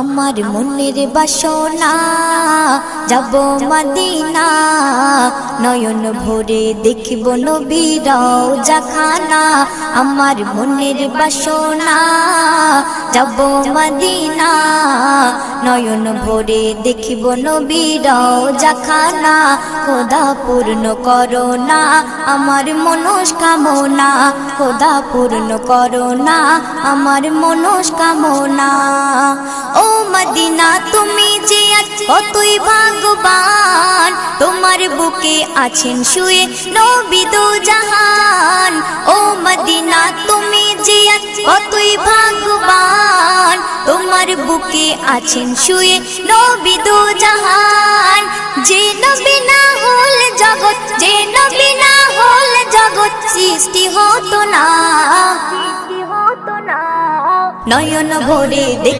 আমার মনের বাসনা, যাব মদিনা। নয়ন ভরে দেখব নবীরাও জাখানা আমার মনের বাসনা, যাব মদিনা। নয়ন ভরে দেখিব নবীরাও জাখানা খোদা পূর্ণ করো না আমার মনস্কামনা। খোদা পূর্ণ করো না আমার মনস্কামনা। তুমি যে কতই ভাগবান তোমার বুকে আছেন শুয়ে নবী দো জাহান। ও মদিনা, তুমি যে কতই ভাগবান তোমার বুকে আছেন শুয়ে নবী জাহান। যে নবী না হল জগৎ, যে নবী হল জগৎ সৃষ্টি হতো না। নয়ন ভরে দেখ